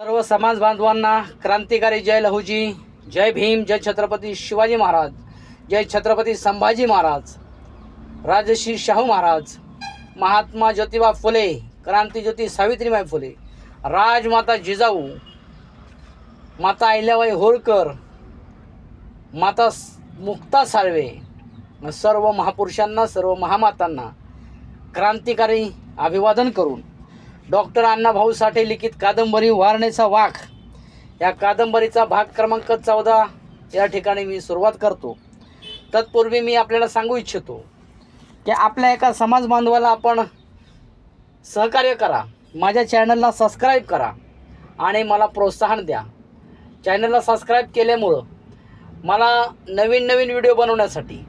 सर्व समाज बांधवांना क्रांतिकारी जय लहूजी जय भीम जय छत्रपती शिवाजी महाराज जय छत्रपती संभाजी महाराज राजश्री शाहू महाराज महात्मा ज्योतिबा फुले क्रांतीज्योती सावित्रीबाई फुले राजमाता जिजाऊ माता अहिल्याबाई होळकर माता मुक्ता साळवे सर्व महापुरुषांना सर्व महामातांना क्रांतिकारी अभिवादन करून डॉक्टर अण्णाभाऊ साठे लिखित कादंबरी वारणेचा वाघ. या कादंबरीचा भाग क्रमांक चौदा. या ठिकाणी मी सुरुवात करतो. तत्पूर्वी मी आपल्याला सांगू इच्छितो की आपल्या एका समाज बांधवाला आपण सहकार्य करा. माझ्या चॅनलला सबस्क्राईब करा आणि मला प्रोत्साहन द्या. चॅनलला सबस्क्राईब केल्यामुळं मला नवीन नवीन व्हिडिओ बनवण्यासाठी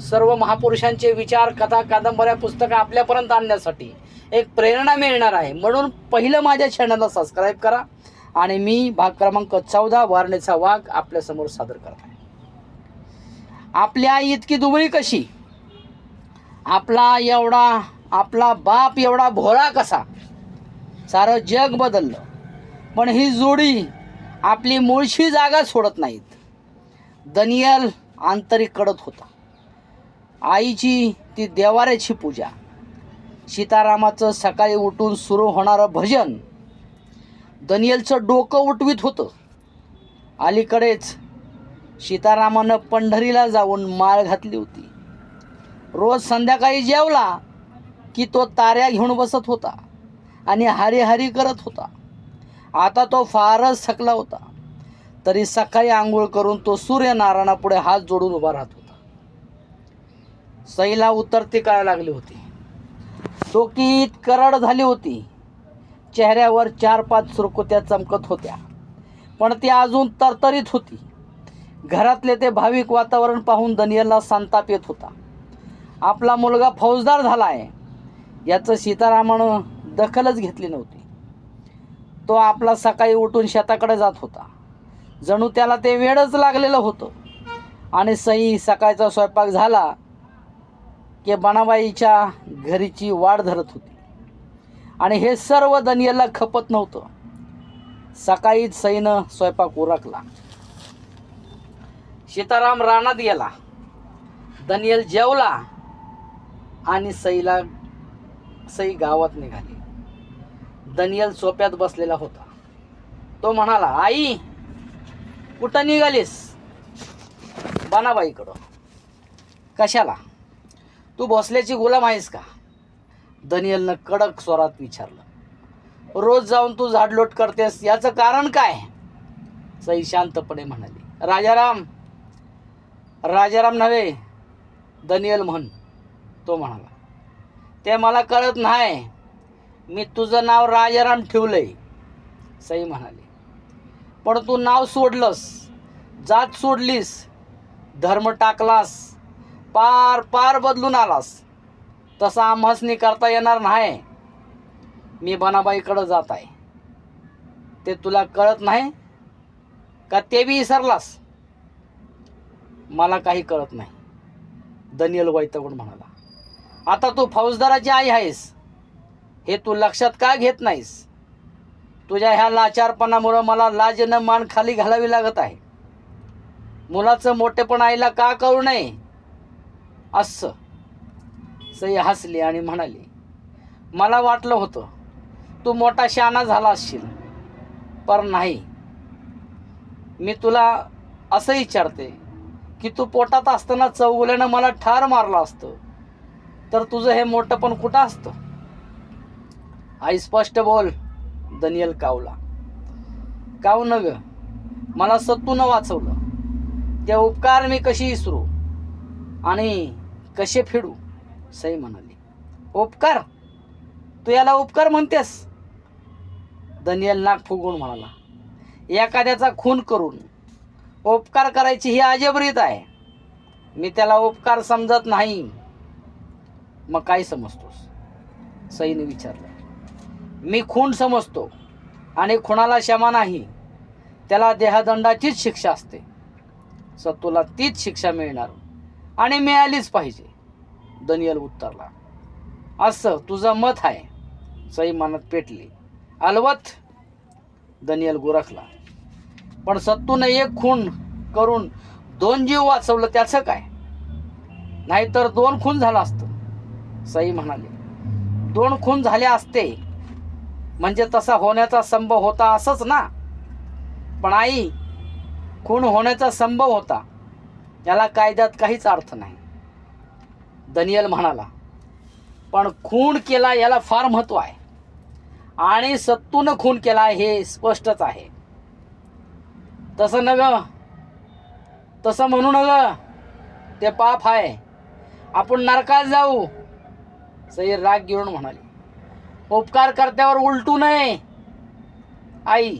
सर्व महापुरुषांचे विचार कथा कादंबऱ्या पुस्तकं आपल्यापर्यंत आणण्यासाठी एक प्रेरणा मिळणार आहे. म्हणून पहिलं माझ्या चॅनलला सबस्क्राईब करा आणि मी भाग क्रमांक चौदा वारणेचा वाघ आपल्यासमोर सादर करत आहे. आपली आई इतकी दुबळी कशी? आपला एवढा आपला बाप एवढा भोळा कसा? सारं जग बदललं. पण ही जोडी आपली मूळशी जागा सोडत नाहीत. दनियल आंतरिक कडत होता. आईची ती देवाऱ्याची पूजा. सीतारामाचं सकाळी उठून सुरू होणारं भजन दनियलचं डोकं उठवीत होतं. अलीकडेच सीतारामानं पंढरीला जाऊन माळ घातली होती. रोज संध्याकाळी जेवला की तो ताऱ्या घेऊन बसत होता आणि हरिहरी करत होता. आता तो फारच थकला होता. तरी सकाळी आंघोळ करून तो सूर्यनारायणापुढे हात जोडून उभा राहत होता. सईला उतरती कळायला लागली होती. डोकीत करड झाली होती. चेहऱ्यावर चार पाच सुरकुत्या चमकत होत्या. पण ती अजून तरतरीत होती. घरातले ते भाविक वातावरण पाहून दनियलला संताप येत होता. आपला मुलगा फौजदार झाला आहे याचं सीतारामानं दखलच घेतली नव्हती. तो आपला सकाळी उठून शेताकडे जात होता. जणू त्याला ते वेळच लागलेलं होतं. आणि सई सकाळचा स्वयंपाक झाला की बनाबाईच्या घरीची वाढ धरत होती. आणि हे सर्व दनियलला खपत नव्हतं. सकाळीच सईनं स्वयंपाक उरकला. सीताराम रानात गेला. दनियल जेवला आणि सईला सई गावात निघाली. दनियल सोप्यात बसलेला होता. तो म्हणाला आई कुठं निघालीस? बनाबाईकडं कशाला? तू भोसल्याची गुलाम आहेस का? दनियलनं कडक स्वरात विचारलं. रोज जाऊन तू झाडलोट करतेस याचं कारण काय? सई शांतपणे म्हणाली राजाराम राजाराम नव्हे दनियल म्हण तो म्हणाला. ते मला कळत नाही मी तुझं नाव राजाराम ठेवलंय सई म्हणाली. पण तू नाव सोडलंस जात सोडलीस धर्म टाकलास पार पार बदलून आलास. तसा आम्हासनी करता येणार नाही. मी बनाबाईकडं जात आहे. ते तुला कळत नाही का ते बी विसरलास? मला काही कळत नाही. दनियल वैतगुण म्हणाला आता तू फौजदाराची आई आहेस. हे तू लक्षात का घेत नाहीस? तुझ्या ह्या लाचारपणामुळं मला लाजेनं मान खाली घालावी लागत आहे. मुलाचं मोठेपण आईला का करू नये? असं. सई हसली आणि म्हणाली मला वाटलं होतं तू मोठा शहाणा झाला असशील पर नाही. मी तुला असं विचारते की तू पोटात असताना चौगुल्यानं मला ठार मारलं असतं तर तुझं हे मोठं पण कुठं असतं? आई स्पष्ट बोल दनियल कावला. काव न ग मला सत्तूनं वाचवलं. ते उपकार मी कशी विसरू आणि कसे फेडू? सई म्हणाली. उपकार? तू याला उपकार म्हणतेस? दनियल नाक फुगून म्हणाला. एखाद्याचा खून करून उपकार करायची ही अजबरीत आहे. मी त्याला उपकार समजत नाही. मग काय समजतोस? सईने विचारलं. मी खून समजतो आणि खुणाला क्षमा नाही. त्याला देहदंडाचीच शिक्षा असते. सत्तूला तीच शिक्षा मिळणार. आणि मिळालीच पाहिजे. दनियल उत्तरला असं तुझं मत आहे सई मनात पेटली. अलवत दनियल गुरखला. पण सत्तून एक खून करून दोन जीव वाचवलं त्याचं काय? नाहीतर दोन खून झालं असतं. सई म्हणाले दोन खून झाले असते. म्हणजे तसा होण्याचा संभव होता असंच ना? पण आई खून होण्याचा संभव होता. याला कायद्यात काहीच अर्थ नाही. दनियल म्हणाला पण खून केला याला फार महत्त्व आहे. आणि सत्तून खून केला हे स्पष्टच आहे. तसं न ग तसं म्हणू न ग ते पाप आहे. आपण नरकात जाऊ सईर राग घेऊन म्हणाले. उपकार करत्यावर उलटू नये. आई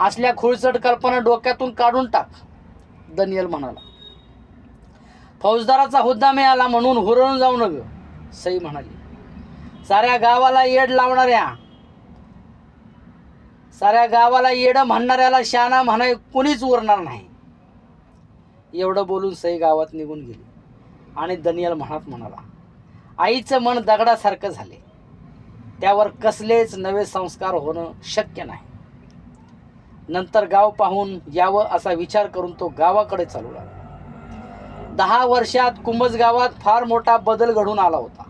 असल्या खुळचट कल्पना डोक्यातून काढून टाक. दनियल म्हणाला. फौजदाराचा हुद्दा मिळाला म्हणून हुरळून जाऊ नग सई म्हणाली. साऱ्या गावाला येड लावणाऱ्या साऱ्या गावाला येड म्हणणाऱ्याला शाना म्हणाय कुणीच उरणार नाही. एवढं बोलून सई गावात निघून गेली. आणि दनियल म्हणत म्हणाला आईचं मन दगडासारखं झाले. त्यावर कसलेच नवे संस्कार होणं शक्य नाही. नंतर गाव पाहून यावं असा विचार करून तो गावाकडे चालू लागला दहा वर्षात कुंभज गावात फार मोठा बदल घडून आला होता.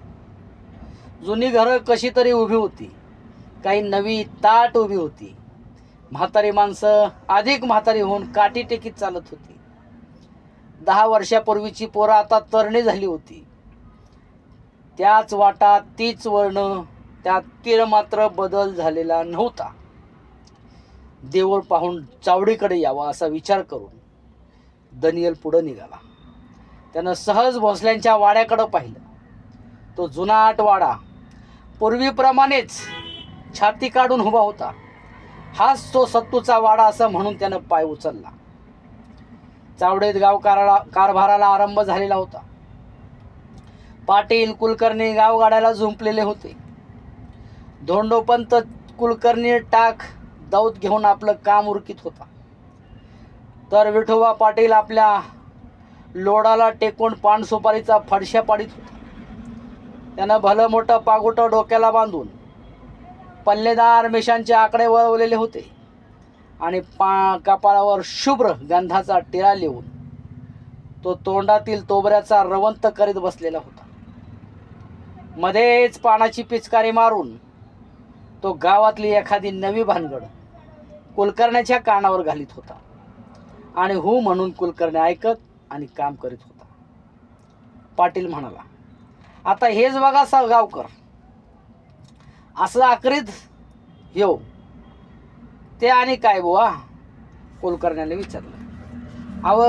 जुनी घरं कशी तरी उभी होती. काही नवी ताट उभी होती. म्हातारी माणसं अधिक म्हातारी होऊन काठी टेकीत चालत होती. दहा वर्षापूर्वीची पोरं आता तरणी झाली होती. त्याच वाटा तीच वर्ण त्यात तीळ मात्र बदल झालेला नव्हता. देवळ पाहून चावडीकडे यावा असा विचार करून दनियल पुढं निघाला. त्यानं सहज भोसल्यांच्या वाड्याकडं पाहिलं. तो जुनाट वाडा पूर्वीप्रमाणेच छाती काढून उभा होता. हाच तो सत्तूचा वाडा असं म्हणून त्यानं पाय उचलला. चावडेत गावकाराला कारभाराला आरंभ झालेला होता. पाटील कुलकर्णी गावगाड्याला झुंपलेले होते. धोंडोपंत कुलकर्णी टाक दौत घेऊन आपलं काम उरकीत होता. तर विठोबा पाटील आपल्या लोडाला टेकून पानसुपारीचा फडशा पाडीत होता. त्यानं भलं मोठं पागोटं डोक्याला बांधून पल्लेदार मिशांचे आकडे वळवलेले होते आणि पा कपाळावर शुभ्र गंधाचा टिळा लिहून तो तोंडातील तोबऱ्याचा रवंत करीत बसलेला होता. मध्येच पानाची पिचकारी मारून तो गावातली एखादी नवी भानगड कुलकर्ण्याच्या कानावर घालीत होता. आणि हो म्हणून कुलकर्णी ऐकत आणि काम करीत होता. पाटील म्हणाला आता हेच बघा सळगावकर. असं आकरीत येऊ. ते आणि काय बुवा? कुलकर्ण्याने विचारलं. अव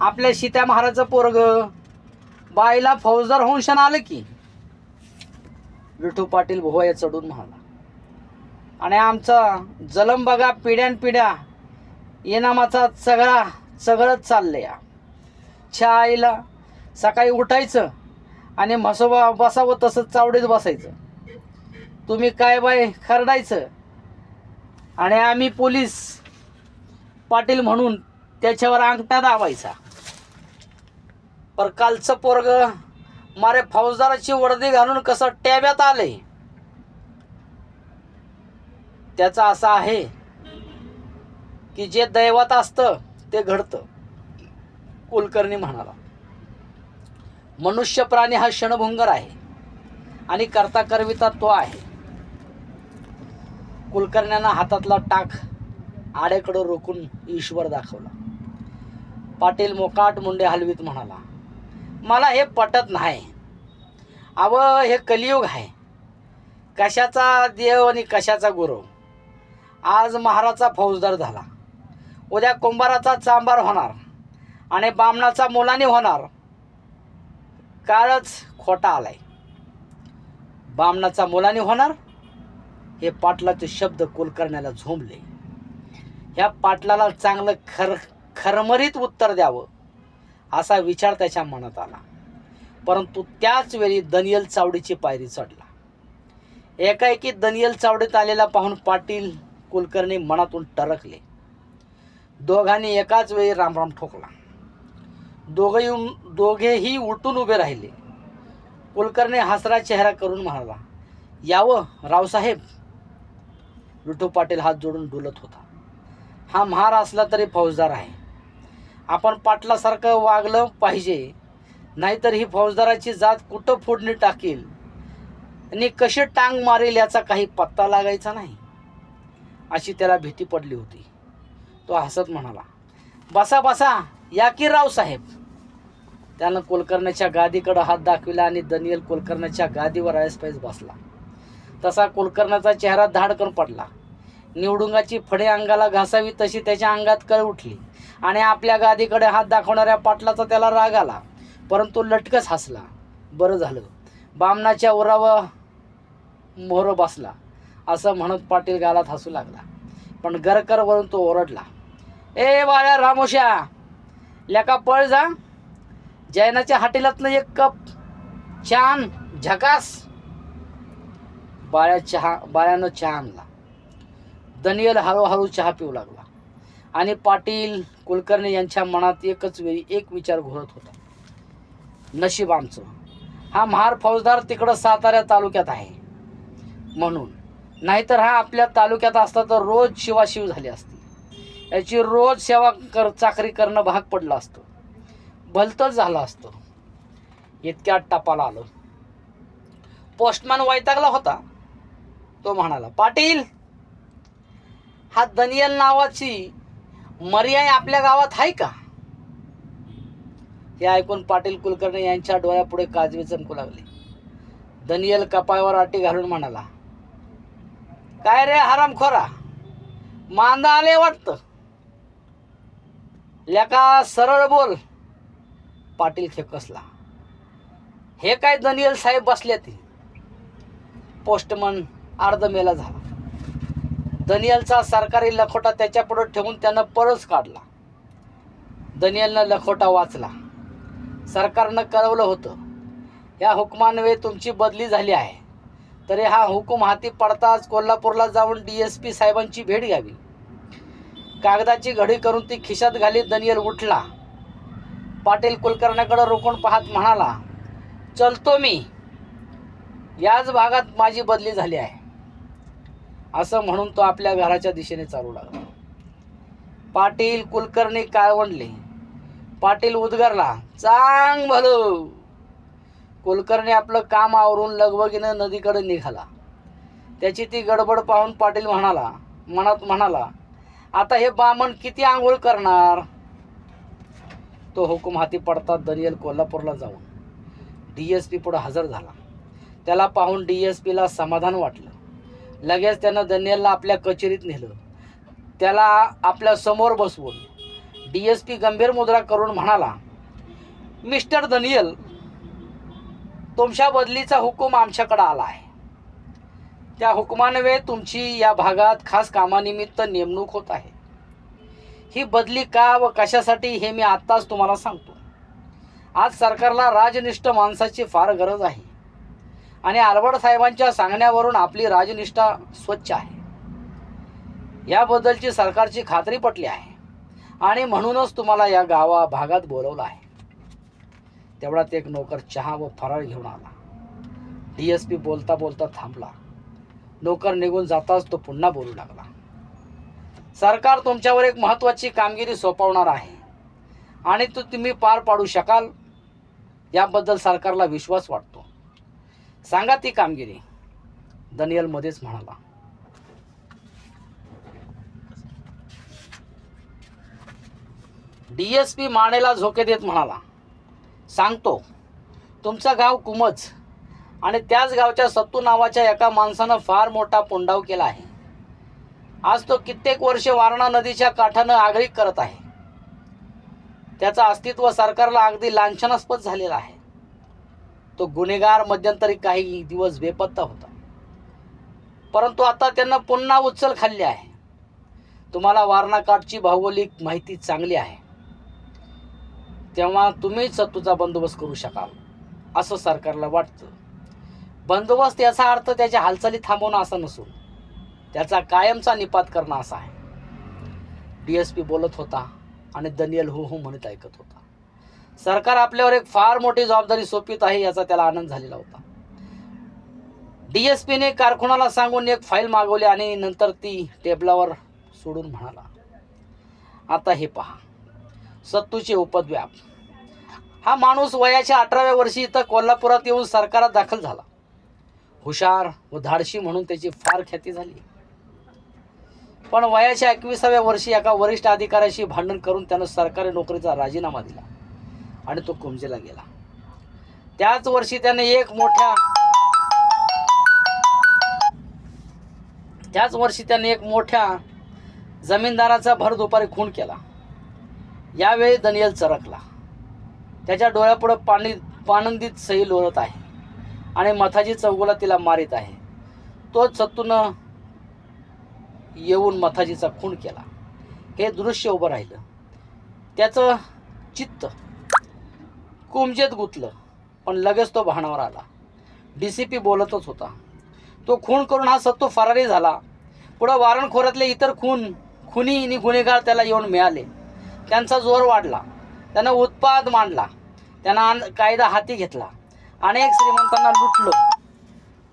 आपल्या सीत्या महाराजचं पोरग बाईला फौजदार होऊन शन आलं की? विठू पाटील भुवया चढून म्हणाला आणि आमचा जलम बघा पिढ्यान पिढ्या इनामाचा सगळा सगळंच चाललंय. या आईला सकाळी उठायचं आणि म्हसोबा बसावं तसंच चावडीत बसायचं. तुम्ही काय बाय खरडायचं? आणि आम्ही पोलीस पाटील म्हणून त्याच्यावर अंगठा दाबायचा. पर कालचं पोरग मारे फौजदाराची वर्दी घालून कसं टॅब्यात आलंय? त्याचा असा आहे की जे दैवात असतं ते घडतं. कुलकर्णी म्हणाला. मनुष्य प्राणी हा क्षणभंगर आहे आणि करता करविता तो आहे. कुलकर्ण्यानं हातातला टाक आड्याकडं रोखून ईश्वर दाखवला. पाटील मोकाट मुंडे हलवीत म्हणाला मला हे पटत नाही. अव हे कलियुग आहे. कशाचा देव आणि कशाचा गुरु आज महाराचा फौजदार झाला. उद्या कुंभाराचा चांबार होणार आणि बामणाचा मुलाने होणार. काळच खोटा आलाय. बामणाचा मुलाने होणार हे पाटलाचे शब्द कुलकर्ण्याला झोंबले. ह्या पाटलाला चांगलं खर खरमरीत उत्तर द्यावं असा विचार त्याच्या मनात आला. परंतु त्याच वेळी दनियल चावडीची पायरी चढला. एकाएकी दनियल चावडीत आलेला पाहून पाटील कुलकर्णी मनातून टरकले. दोघांनी एकाच वेळी रामराम ठोकला. दोघे दोघेही उलटून उभे राहिले. कुलकर्णी हसरा चेहरा करून म्हणाला यावं रावसाहेब. विठू पाटील हात जोडून डुलत होता. हा महार असला तरी फौजदार आहे. आपण पाटलासारखं वागलं पाहिजे. नाहीतर ही फौजदाराची जात कुठं फोडणी टाकेल? आणि कशी टांग मारेल याचा काही पत्ता लागायचा नाही. अशी त्याला भीती पडली होती. तो हसत म्हणाला बसा बसा या की रावसाहेब त्यानं कुलकर्ण्याच्या गादीकडं हात दाखविला आणि दनियल कुलकर्ण्याच्या गादीवर ऐसपैस बसला. तसा कुलकर्णाचा चेहरा धाडकन पडला. निवडुंगाची फडे अंगाला घासावी तशी त्याच्या अंगात कळ उठली आणि आपल्या गादीकडे हात दाखवणाऱ्या पाटलाचा त्याला राग आला. परंतु लटकच हसला. बरं झालं. बामणाच्या उरावर मोहरं बसला. असं म्हणत पाटील गालात हसू लागला. पण गरकरवरून तो ओरडला ए बाळ्या रामोश्या लेका पळ जा. जैनाच्या हाटेलातनं एक कप छान झकास. बाळ्या चहा बाळ्यानं चहा आणला. दनियल हळूहळू चहा पिऊ लागला आणि पाटील कुलकर्णी यांच्या मनात एकच वेळी एक विचार घोरत होता. नशीब आमचं. हा महार फौजदार तिकडं सातारा तालुक्यात आहे. म्हणून नाहीतर हा आपल्या तालुक्यात असता तर रोज शिवाशिव झाली असती. याची रोज सेवा कर चाकरी करणं भाग पडलं असतो. भलतंच झालं असतं. इतक्यात टपाला आलं. पोस्टमॅन वैतागला होता. तो म्हणाला पाटील हा दनियल नावाची मर्याय आपल्या गावात आहे का? हे ऐकून पाटील कुलकर्णी यांच्या डोळ्यापुढे काजवे चमकू लागले. दनियल कपाळावर आटी घालून म्हणाला काय रे हरामखोरा मांदा आले वाटतं. लेका सरळ बोल. पाटील खेकसला. हे काय दनियल साहेब बसले ते? पोस्टमन अर्धमेला झाला. दनियलचा सरकारी लखोटा त्याच्यापुढे ठेवून त्यानं परस काढला. दनियलनं लखोटा वाचला. सरकारनं कळवलं होतं. या हुकमान्वये तुमची बदली झाली आहे. तरी हा हुकूम हाती पडताच कोल्हापूरला जाऊन डी एस पी साहेबांची भेट घ्यावी. कागदाची घडी करून ती खिशात घाली दनियल उठला. पाटील कुलकर्ण्याकडे रोखून पाहत म्हणाला चलतो मी. याच भागात माझी बदली झाली आहे. असं म्हणून तो आपल्या घराच्या दिशेने चालू लागला. पाटील कुलकर्णी काळवंडले. पाटील उद्गारला चांग भलू. कुलकर्णी आपलं काम आवरून लगबगीनं नदीकडे निघाला. त्याची ती गडबड पाहून पाटील म्हणाला मनात म्हणाला आता हे बामण किती आंघोळ करणार? तो हुकूम हाती पडता दनियल कोल्हापूरला जाऊन डी एस पी पुढं हजर झाला. त्याला पाहून डी एस पीला समाधान वाटलं. लगेच त्यानं दनियलला आपल्या कचेरीत नेलं. त्याला आपल्यासमोर बसवून डी एस पी गंभीर मुद्रा करून म्हणाला मिस्टर दनियल तुमच्या बदलीचा हुकूम आमच्याकडे आला आहे. त्या हुकमानवे तुमची या भागात खास कामानिमित्त नेमणूक होत आहे. ही बदली का व कशासाठी हे मी आत्ताच तुम्हाला सांगतो. आज सरकारला राजनिष्ठ माणसाची फार गरज आहे. आणि आलवड साहेबांच्या सांगण्यावरून आपली राजनिष्ठा स्वच्छ आहे. याबद्दलची सरकारची खात्री पटली आहे. आणि म्हणूनच तुम्हाला या गावा भागात बोलवलं आहे. तेवढ्यात एक नोकर चहा व फराळ घेऊन आला. डी एस पी बोलता बोलता थांबला. नोकर निघून जाताच तो पुन्हा बोलू लागला. सरकार तुमच्यावर एक महत्त्वाची कामगिरी सोपवणार आहे आणि तो तुम्ही पार पाडू शकाल याबद्दल सरकारला विश्वास वाटतो. सांगा ती कामगिरी. दनियल मध्येच म्हणाला. डी एस पी मानेला झोके देत म्हणाला. सांगतो. तुमचं गाव कुमच आणि त्याच गावच्या सत्तू नावाच्या एका माणसानं फार मोठा पोंडाव केला आहे. आज तो कित्येक वर्षे वारणा नदीच्या काठानं आगळीक करत आहे. त्याचं अस्तित्व सरकारला अगदी लांछनास्पद झालेलं आहे. तो गुन्हेगार मध्यंतरी काही दिवस बेपत्ता होता. परंतु आता त्यांना पुन्हा उचल खाल्ली आहे. तुम्हाला वारणा काठची भौगोलिक माहिती चांगली आहे. तेव्हा तुम्हीच तुझा बंदोबस्त करू शकाल असं सरकारला वाटतं. बंदोबस्त याचा अर्थ त्याच्या हालचाली थांबवणं असा नसून त्याचा कायमचा निपात करणं असा आहे. डी एस पी बोलत होता आणि दनियल हो हो म्हणत ऐकत होता. सरकार आपल्यावर एक फार मोठी जबाबदारी सोपीत आहे याचा त्याला आनंद झालेला होता. डी एस पीने कारखुनाला सांगून एक फाईल मागवली आणि नंतर ती टेबलावर सोडून म्हणाला आता हे पहा. सत्तूचे उपद्व्याप. हा माणूस वयाच्या अठराव्या वर्षी इथं कोल्हापुरात येऊन सरकारात दाखल झाला. हुशार व धाडशी म्हणून त्याची फार ख्याती झाली. पण वयाच्या एकविसाव्या वर्षी एका वरिष्ठ अधिकाऱ्याशी भांडण करून त्यानं सरकारी नोकरीचा राजीनामा दिला आणि तो कुमजेला गेला. त्याच वर्षी त्याने एक मोठ्या त्याच वर्षी त्याने एक मोठ्या जमीनदाराचा भर दुपारी खून केला. यावेळी दनियल चरकला. त्याच्या डोळ्यापुढं पाणी पानंदीत सही लोळत आहे आणि मथाजी चौगुला तिला मारित आहे. तोच सत्तूनं येऊन मथाजीचा खून केला. हे दृश्य उभं राहिलं. त्याचं चित्त कुमजेत गुंतलं पण लगेच तो भानावर आला. डी सी पी बोलतच होता. तो खून करून हा सत्तू फरारी झाला. पुढं वारणखोऱ्यातले इतर खून खुनी आणि गुन्हेगार त्याला येऊन मिळाले. त्यांचा जोर वाढला. त्यांना उत्पाद मांडला. त्यांना कायदा हाती घेतला. अनेक श्रीमंतांना लुटलं.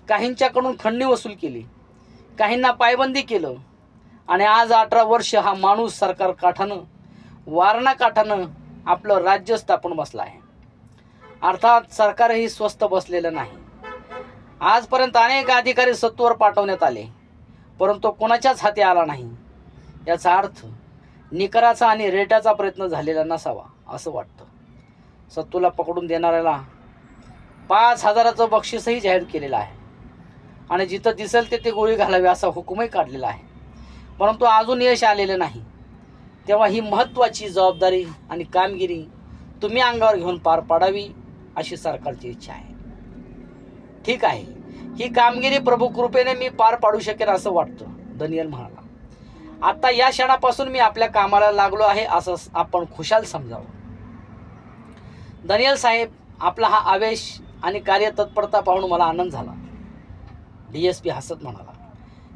काहींच्याकडून खंडणी वसूल केली. काहींना पायबंदी केलं. आणि आज अठरा वर्ष हा माणूस सरकार काठानं वारणा काठानं आपलं राज्य स्थापन बसलं आहे. अर्थात सरकारही स्वस्त बसलेलं नाही. आजपर्यंत अनेक अधिकारी सत्तूवर पाठवण्यात आले. परंतु कोणाच्याच हाती आला नाही. याचा अर्थ निकराचा आणि रेटाचा प्रयत्न झालेला नसावा असं वाटतं. सत्तूला पकडून देणाऱ्याला पाच हजाराचं बक्षीसही जाहीर केलेलं आहे. आणि जिथं दिसेल तिथे गोळी घालावी असा हुकूमही काढलेला आहे. परंतु अजून यश आलेलं नाही. तेव्हा ही महत्त्वाची जबाबदारी आणि कामगिरी तुम्ही अंगावर घेऊन पार पाडावी अशी सरकारची इच्छा आहे. ठीक आहे. ही कामगिरी प्रभू कृपेने मी पार पाडू शकेन असं वाटतं दनियल म्हणाला आता या क्षणापासून मी आपल्या कामाला लागलो आहे असं आपण खुशाल समजावं. दनियल साहेब आपला हा आवेश आणि कार्यतत्परता पाहून मला आनंद झाला. डी एस पी हसत म्हणाला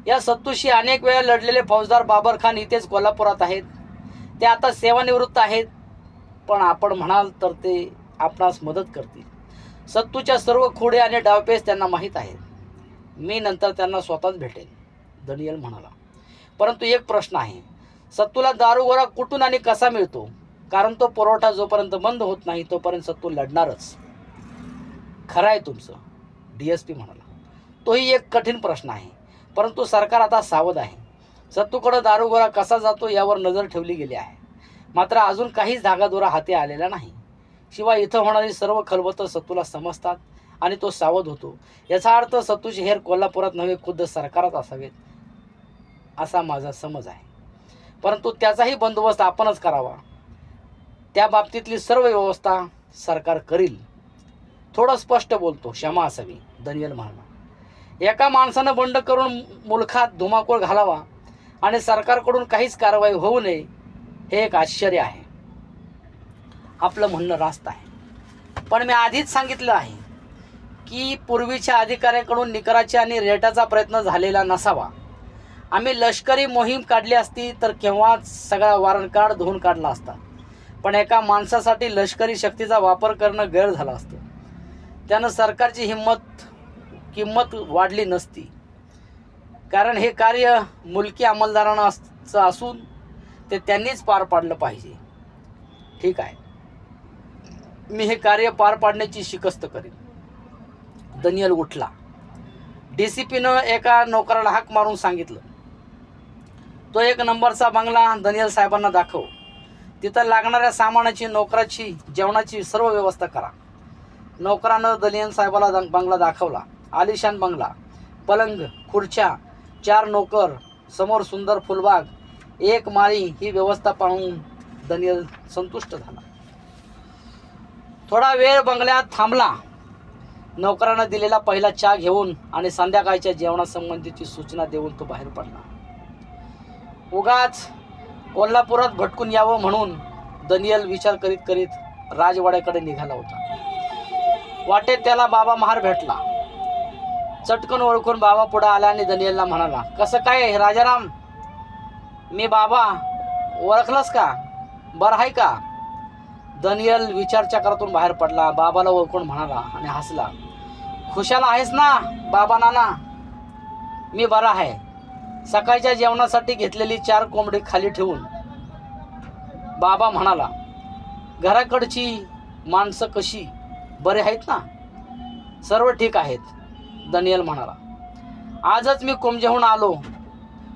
या सत्तूशी अनेक वेळा लढलेले फौजदार बाबर खान इथेच कोल्हापुरात आहेत. ते आता सेवानिवृत्त आहेत. पण आपण म्हणाल तर ते आपणास मदत करतील. सत्तूच्या सर्व खोडे आणि डावपेच त्यांना माहीत आहेत. मी नंतर त्यांना स्वतःच भेटेन. दनियल म्हणाला परंतु एक प्रश्न आहे. सत्तूला दारुगोळा कुठून आणि कसा मिळतो? कारण तो पुरवठा जोपर्यंत बंद होत नाही तोपर्यंत सत्तू लढणारच. खरं आहे तुमचं डी एस पी म्हणाला. तोही एक कठीण प्रश्न आहे. परंतु सरकार आता सावध आहे. सत्तूकडं दारुगोळा कसा जातो यावर नजर ठेवली गेली आहे. मात्र अजून काहीच धागादोरा हाती आलेला नाही. शिवाय इथं होणारी सर्व खलबतं सत्तूला समजतात आणि तो सावध होतो. याचा अर्थ सत्तूचे हेर कोल्हापुरात नव्हे खुद्द सरकारात असावेत. असा माझा समज आहे. परंतु त्याचाही बंदोबस्त आपणच करावा. त्या बाबतीतली सर्व व्यवस्था सरकार करील. थोडं स्पष्ट बोलतो क्षमा असावी दनियल म्हणाला एका माणसानं बंड करून मुलखात धुमाकूळ घालावा आणि सरकारकडून काहीच कारवाई होऊ नये हे एक आश्चर्य आहे. आपलं म्हणणं रास्त आहे. पण मी आधीच सांगितलं आहे की पूर्वीच्या अधिकाऱ्यांकडून निकराच्या आणि रेटाचा प्रयत्न झालेला नसावा. आम्ही लष्करी मोहीम काढली असती तर केव्हाच सगळा वारणकाळ धुवून काढला असता. पण एका माणसासाठी लष्करी शक्तीचा वापर करणं गैर झालं असतं. त्यानं सरकारची हिंमत किंमत वाढली नसती. कारण हे कार्य मुलकी अंमलदारांना असून ते त्यांनीच पार पाडलं पाहिजे. ठीक आहे. मी हे कार्य पार पाडण्याची शिकस्त करीन. दनियल उठला. डी सी पीनं एका नोकराला हाक मारून सांगितलं. तो एक नंबरचा बंगला दनियल साहेबांना दाखव. तिथं लागणाऱ्या सामानाची नोकराची जेवणाची सर्व व्यवस्था करा. नोकरानं दनियल साहेबाला दा- बंगला दाखवला. आलिशान बंगला पलंग खुर्च्या चार नोकर समोर सुंदर फुलबाग एक माळी ही व्यवस्था पाहून दनियल संतुष्ट झाला. थोडा वेळ बंगल्यात थांबला. नोकरानं दिलेला पहिला चहा घेऊन आणि संध्याकाळच्या जेवणासंबंधीची सूचना देऊन तो बाहेर पडला. उगाच कोल्हापुरात भटकून यावं म्हणून दनियल विचार करीत करीत राजवाड्याकडे निघाला होता. वाटेत त्याला बाबा महार भेटला. चटकन ओळखून बाबा पुढे आला आणि दनियलला म्हणाला कसं काय राजाराम? मी बाबा ओळखलास का? बरं आहे का? दनियल विचार चक्रातून बाहेर पडला. बाबाला ओळखून म्हणाला आणि हसला. खुशाला आहेस ना बाबा नाना? मी बरा आहे. सकाळच्या जेवणासाठी घेतलेली चार कोंबडी खाली ठेवून बाबा म्हणाला घराकडची माणसं कशी? बरे आहेत ना? सर्व ठीक आहेत दनियल म्हणाला. आजच मी कोमजेहून आलो.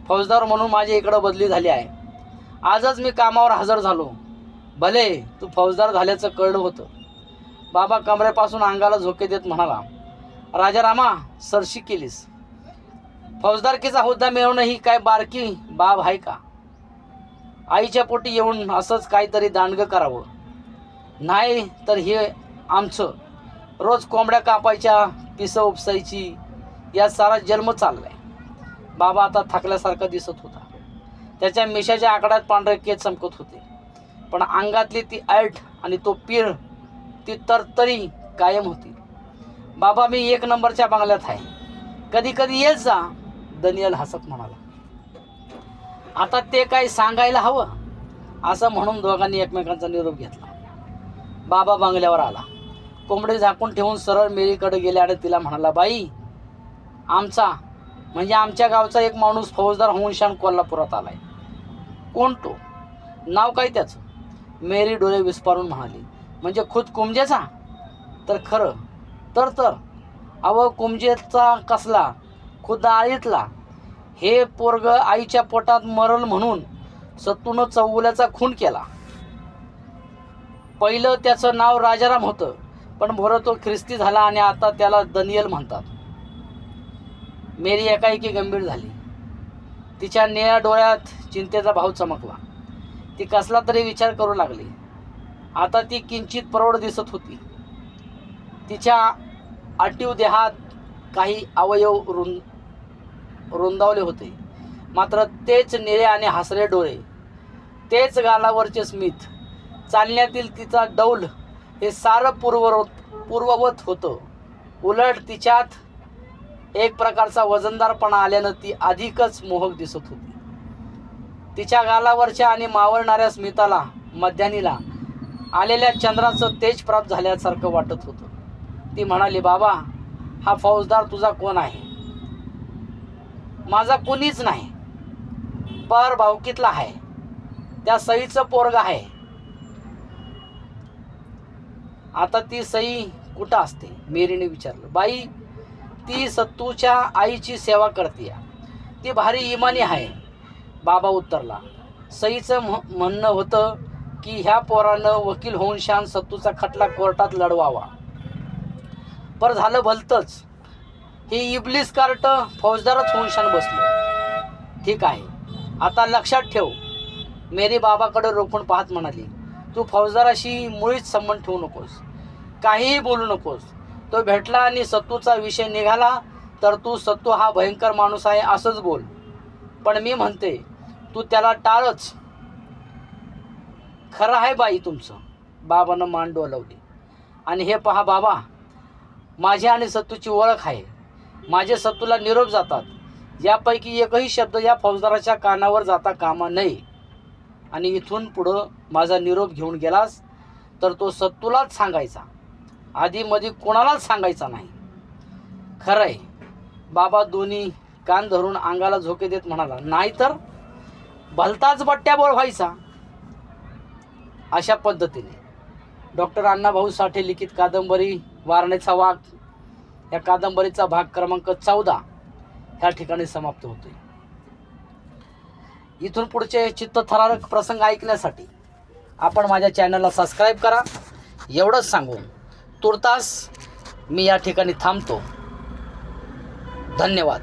फौजदार म्हणून माझी इकडं बदली झाली आहे. आजच मी कामावर हजर झालो. भले तू फौजदार झाल्याचं कळलं होतं. बाबा कमरेपासून अंगाला झोके देत म्हणाला राजारामा सरशी केलीस. फौजदारकीचा हुद्दा मिळवणं ही काय बारकी बाब आहे का? आईच्या पोटी येऊन असंच काहीतरी दांडगं करावं. नाही तर हे आमचं रोज कोंबड्या कापायच्या पिसं उपसायची या सारा जन्म चाललाय. बाबा आता थकल्यासारखा दिसत होता. त्याच्या मिशाच्या आकड्यात पांढरे केस चमकत होते. पण अंगातली ती ऐट आणि तो पीर ती तरतरी कायम होती. बाबा मी एक नंबरच्या बंगल्यात आहे. कधी कधी येत जा दनियल हसत म्हणाला. आता ते काय सांगायला हवं असं म्हणून दोघांनी एकमेकांचा निरोप घेतला. बाबा बंगल्यावर आला. कोंबडी झाकून ठेवून सरळ मेरीकडे गेले आणि तिला म्हणाला बाई आमचा म्हणजे आमच्या गावचा एक माणूस फौजदार होऊन शान कोल्हापुरात आलाय. कोण तो? नाव काय त्याचं? मेरी डोळे विस्पारून म्हणाली म्हणजे खुद कुमजेचा? तर खरं तर तर. अव कुमजेचा कसला? खुद्द आळीतला हे पोरग आईच्या पोटात मरल म्हणून सत्तूनं चौगुल्याचा खून केला. पहिलं त्याचं नाव राजाराम होतं पण बरं तो ख्रिस्ती झाला आणि आता त्याला दनियल म्हणतात. मेरी एकाएकी गंभीर झाली. तिच्या निळ्या डोळ्यात चिंतेचा भाव चमकला. ती कसला तरी विचार करू लागली. आता ती किंचित प्रौढ दिसत होती. तिच्या आटीव देहात काही अवयव रुंद रुंदावले होते. मात्र तेच निळे आणि हसरे डोळे तेच गालावरचे स्मित चालण्यातील तिचा डौल हे सारं पूर्व पूर्ववत होतं. उलट तिच्यात एक प्रकारचा वजनदारपणा आल्यानं ती अधिकच मोहक दिसत होती. तिच्या गालावरच्या आणि मावळणाऱ्या स्मिताला मध्यानीला आलेल्या चंद्राचं तेज प्राप्त झाल्यासारखं वाटत होतं. ती म्हणाली बाबा हा फौजदार तुझा कोण आहे? माझा कोणीच नाही. पर भावकीतला आहे. त्या सईचं पोरग आहे. आता ती सई कुठं असते? मेरीने विचारलं. बाई ती सत्तूच्या आईची सेवा करते. ती भारी इमानी आहे. बाबा उत्तरला सईचं म्ह- म्हणणं होतं की ह्या पोरानं वकील होऊन शान सत्तूचा खटला कोर्टात लढवावा. पर झालं भलतंच. ही इबलीस कार्ट फौजदारच होऊन शान बसलो. ठीक आहे. आता लक्षात ठेव. मेरी बाबाकडे रोखून पाहत म्हणाली तू फौजदाराशी मुळीच संबंध ठेवू नकोस. काहीही बोलू नकोस. तो भेटला आणि सत्तूचा विषय निघाला तर तू सत्तू हा भयंकर माणूस आहे असंच बोल. पण मी म्हणते तू त्याला टाळच. खरं आहे बाई तुमचं. बाबानं मान डोलवली. आणि हे पहा बाबा माझी आणि सत्तूची ओळख आहे. माझे सत्तूला निरोप जातात. यापैकी एकही शब्द या फौजदाराच्या कानावर जाता कामा नये. आणि इथून पुढं माझा निरोप घेऊन गेलास तर तो सत्तूलाच सांगायचा. आधी मध्ये कोणालाच सांगायचा नाही. खरं आहे बाबा दोन्ही कान धरून अंगाला झोके देत म्हणाला नाहीतर भलताच बट्ट्या बोळ व्हायचा. अशा पद्धतीने. डॉक्टर अण्णाभाऊ साठे लिखित कादंबरी वारणेचा वाघ या कादंबरीचा भाग क्रमांक चौदा ह्या ठिकाणी समाप्त होतोय. इथून पुढचे चित्तथरारक प्रसंग ऐकण्यासाठी आपण माझ्या चॅनलला सबस्क्राईब करा. एवढंच सांगून तुर्तास मी या ठिकाणी थांबतो. धन्यवाद.